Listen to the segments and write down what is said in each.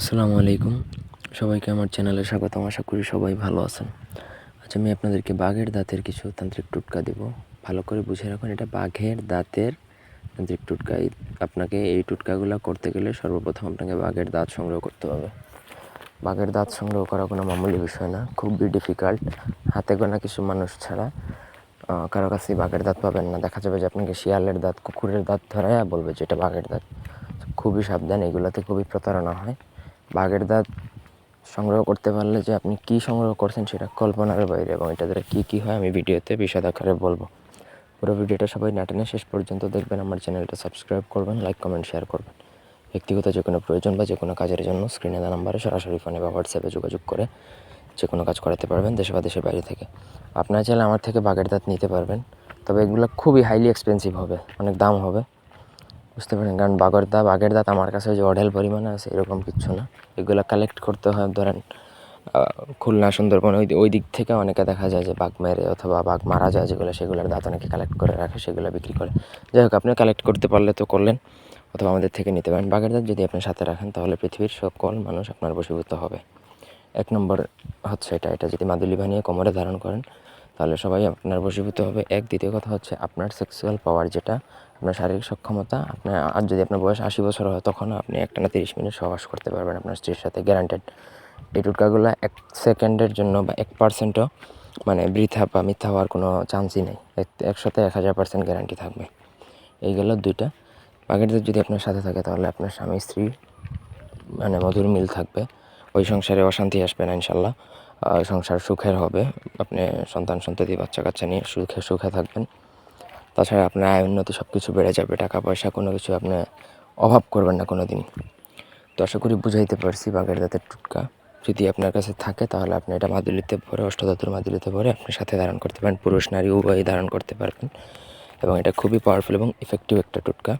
আসসালামু আলাইকুম। সবাইকে আমার চ্যানেলে স্বাগতম। আশা করি সবাই ভালো আছেন। আজ আমি আপনাদেরকে বাঘের দাঁতের কিছু তান্ত্রিক টুটকা দেব। ভালো করে বুঝে রাখুন, এটা বাঘের দাঁতের তান্ত্রিক টুটকা। আপনাকে এই টুটকাগুলো করতে গেলে সর্বপ্রথম আপনাকে বাঘের দাঁত সংগ্রহ করতে হবে। বাঘের দাঁত সংগ্রহ করা কোনো মামুলি বিষয় না। খুবই ডিফিকাল্ট হাতে গোনা কিছু মানুষ ছাড়া কারও কাছে বাঘের দাঁত পাবেন না। দেখা যাবে যে আপনাকে শিয়ালের দাঁত, কুকুরের দাঁত ধরায় বলবে যে এটা বাঘের দাঁত। খুবই সাবধান, এগুলোতে খুবই প্রতারণা হয়। বাঘের দাঁত সংগ্রহ করতে পারলে যে আপনি কি সংগ্রহ করছেন সেটা কল্পনার বাইরে এবং এটা দ্বারা কী কী হয় আমি ভিডিওতে বিশদ আকারে বলব। পুরো ভিডিওটা সবাই নাটেনে শেষ পর্যন্ত দেখবেন, আমার চ্যানেলটা সাবস্ক্রাইব করবেন, লাইক, কমেন্ট, শেয়ার করবেন। ব্যক্তিগত যে কোনো প্রয়োজন বা যে কোনো কাজের জন্য স্ক্রিনে দেওয়া নাম্বারে সরাসরি ফোনে বা হোয়াটসঅ্যাপে যোগাযোগ করে যে কোনো কাজ করাতে পারবেন দেশে বা দেশের বাইরে থেকে। আপনারা চাইলে আমার থেকে বাঘের দাঁত নিতে পারবেন, তবে এগুলো খুবই হাইলি এক্সপেন্সিভ হবে, অনেক দাম হবে। বুঝতে পারেন, কারণ বাঘের দাঁত বাঘের দাঁত আমার কাছে যে অঢেল পরিমাণে আছে, এরকম কিচ্ছু না। এগুলো কালেক্ট করতে হয়, ধরেন খুলনা, সুন্দরবন, ওই ওই দিক থেকে অনেকে দেখা যায় যে বাঘ মেরে অথবা বাঘ মারা যায়, যেগুলো সেগুলোর দাঁত অনেকে কালেক্ট করে রাখে, সেগুলো বিক্রি করে। যাই হোক আপনি কালেক্ট করতে পারলে তো করলেন, অথবা আমাদের থেকে নিতে পারেন। বাঘের দাঁত যদি আপনি সাথে রাখেন, তাহলে পৃথিবীর সকল মানুষ আপনার বশীভূত হবে। এক নম্বর হচ্ছে এটা এটা যদি মাদুলি বানিয়ে কোমরে ধারণ করেন, তাহলে সবাই আপনার বশীভূত হবে। এক, দ্বিতীয় কথা হচ্ছে আপনার সেক্সুয়াল পাওয়ার যেটা আপনার শারীরিক সক্ষমতা, আপনার, আর যদি আপনার বয়স আশি বছর হয় তখন আপনি একটানা তিরিশ মিনিট সহবাস করতে পারবেন আপনার স্ত্রীর সাথে গ্যারান্টেড এই টুটকাগুলো এক সেকেন্ডের জন্য বা এক পার্সেন্টও মানে বৃথা বা মিথ্যা হওয়ার কোনো চান্সই নেই। এক- একসাথে এক হাজার পার্সেন্ট গ্যারান্টি থাকবে। এইগুলো দুইটা। বাকিটা যদি আপনার সাথে থাকে, তাহলে আপনার স্বামী, স্ত্রী মানে মধুর মিল থাকবে। ওই সংসারে অশান্তি আসবে না, ইনশাল্লাহ। সংসার সুখের হবে। আপনি সন্তান সন্ততি বাচ্চা কাচ্চা নিয়ে সুখে সুখে থাকবেন। তাছাড়া আপনার আয় উন্নতি সব কিছু বেড়ে যাবে, টাকা পয়সা কোনো কিছু আপনার অভাব করবেন না কোনো দিন তো আশা করি বুঝাইতে পারছি বাঘের দাঁতের টুটকা। যদি আপনার কাছে থাকে তাহলে আপনি এটা মাদুলিতে ভরে, অষ্টধাতুর মাদুলিতে ভরে আপনি সাথে ধারণ করতে পারেন। পুরুষ, নারী, উভয়ই ধারণ করতে পারবেন। এবং এটা খুবই পাওয়ারফুল এবং ইফেক্টিভ একটা টুটকা।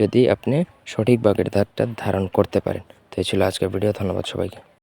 যদি আপনি সঠিক বাঘের দাঁতটা ধারণ করতে পারেন। তো এই ছিল আজকের ভিডিও ধন্যবাদ সবাইকে।